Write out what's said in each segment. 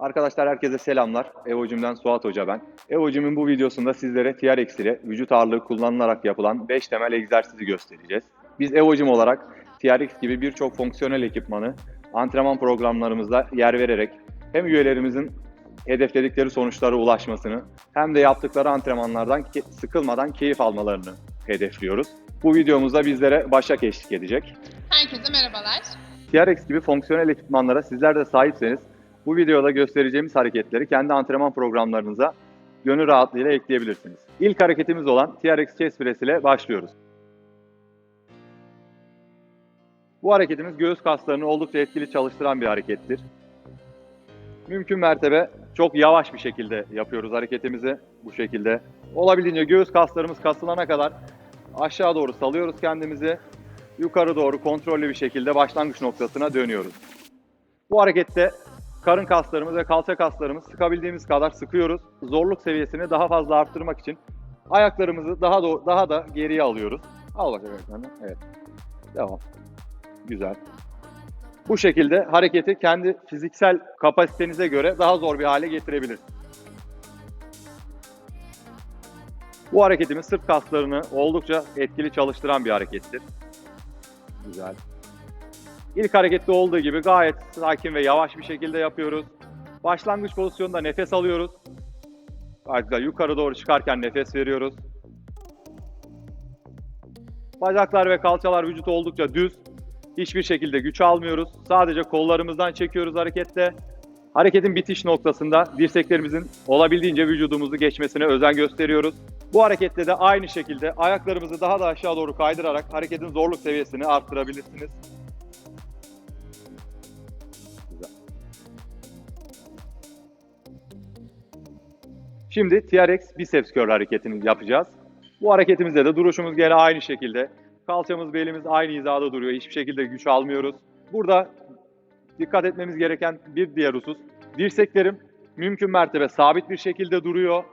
Arkadaşlar herkese selamlar. Evocim'den Suat Hoca ben. Evocim'in bu videosunda sizlere TRX ile vücut ağırlığı kullanılarak yapılan 5 temel egzersizi göstereceğiz. Biz Evocim olarak TRX gibi birçok fonksiyonel ekipmanı antrenman programlarımızda yer vererek hem üyelerimizin hedefledikleri sonuçlara ulaşmasını hem de yaptıkları antrenmanlardan sıkılmadan keyif almalarını hedefliyoruz. Bu videomuzda bizlere Başak eşlik edecek. Herkese merhabalar. TRX gibi fonksiyonel ekipmanlara sizler de sahipseniz bu videoda göstereceğimiz hareketleri kendi antrenman programlarınıza gönül rahatlığıyla ekleyebilirsiniz. İlk hareketimiz olan TRX chest press ile başlıyoruz. Bu hareketimiz göğüs kaslarını oldukça etkili çalıştıran bir harekettir. Mümkün mertebe çok yavaş bir şekilde yapıyoruz hareketimizi bu şekilde. Olabildiğince göğüs kaslarımız kasılana kadar aşağı doğru salıyoruz kendimizi yukarı doğru kontrollü bir şekilde başlangıç noktasına dönüyoruz. Bu harekette karın kaslarımız ve kalça kaslarımız sıkabildiğimiz kadar sıkıyoruz. Zorluk seviyesini daha fazla arttırmak için ayaklarımızı daha da, daha da geriye alıyoruz. Al bakalım ayaklarını. Evet. Devam. Güzel. Bu şekilde hareketi kendi fiziksel kapasitenize göre daha zor bir hale getirebilirsiniz. Bu hareketimiz sırt kaslarını oldukça etkili çalıştıran bir harekettir. Güzel. İlk harekette olduğu gibi gayet sakin ve yavaş bir şekilde yapıyoruz. Başlangıç pozisyonunda nefes alıyoruz. Gayet. Yukarı doğru çıkarken nefes veriyoruz. Bacaklar ve kalçalar vücut oldukça düz. Hiçbir şekilde güç almıyoruz. Sadece kollarımızdan çekiyoruz harekette. Hareketin bitiş noktasında dirseklerimizin olabildiğince vücudumuzu geçmesine özen gösteriyoruz. Bu harekette de aynı şekilde ayaklarımızı daha da aşağı doğru kaydırarak hareketin zorluk seviyesini arttırabilirsiniz. Şimdi TRX biceps curl hareketini yapacağız. Bu hareketimizde de duruşumuz gene aynı şekilde. Kalçamız, belimiz aynı hizada duruyor. Hiçbir şekilde güç almıyoruz. Burada dikkat etmemiz gereken bir diğer husus. Dirseklerim mümkün mertebe sabit bir şekilde duruyor.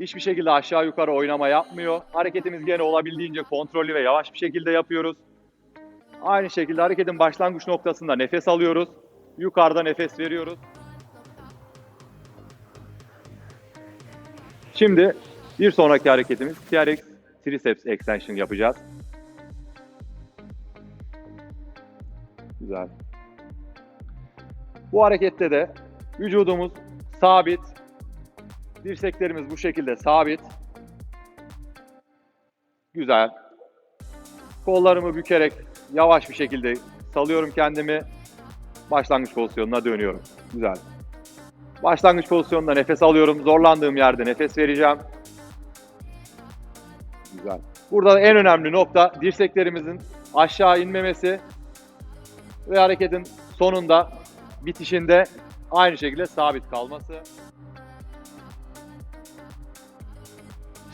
Hiçbir şekilde aşağı yukarı oynama yapmıyor. Hareketimiz gene olabildiğince kontrollü ve yavaş bir şekilde yapıyoruz. Aynı şekilde hareketin başlangıç noktasında nefes alıyoruz. Yukarıda nefes veriyoruz. Şimdi bir sonraki hareketimiz TRX triceps extension yapacağız. Güzel. Bu harekette de vücudumuz sabit, dirseklerimiz bu şekilde sabit. Güzel. Kollarımı bükerek yavaş bir şekilde salıyorum kendimi. Başlangıç pozisyonuna dönüyorum. Güzel. Başlangıç pozisyonunda nefes alıyorum. Zorlandığım yerde nefes vereceğim. Güzel. Burada en önemli nokta dirseklerimizin aşağı inmemesi ve hareketin sonunda bitişinde aynı şekilde sabit kalması.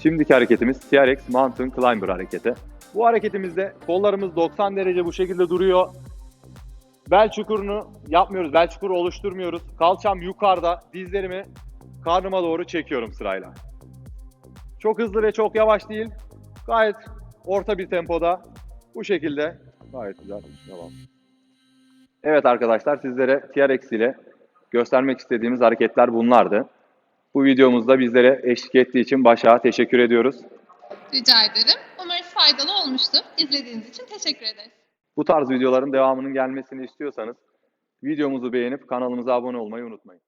Şimdiki hareketimiz TRX Mountain Climber hareketi. Bu hareketimizde kollarımız 90 derece bu şekilde duruyor. Bel çukurunu yapmıyoruz, bel çukuru oluşturmuyoruz. Kalçam yukarıda, dizlerimi karnıma doğru çekiyorum sırayla. Çok hızlı ve çok yavaş değil. Gayet orta bir tempoda bu şekilde gayet güzel. Devam. Evet arkadaşlar sizlere TRX ile göstermek istediğimiz hareketler bunlardı. Bu videomuzda bizlere eşlik ettiği için Başak'a teşekkür ediyoruz. Rica ederim. Umarım faydalı olmuştur. İzlediğiniz için teşekkür ederiz. Bu tarz videoların devamının gelmesini istiyorsanız videomuzu beğenip kanalımıza abone olmayı unutmayın.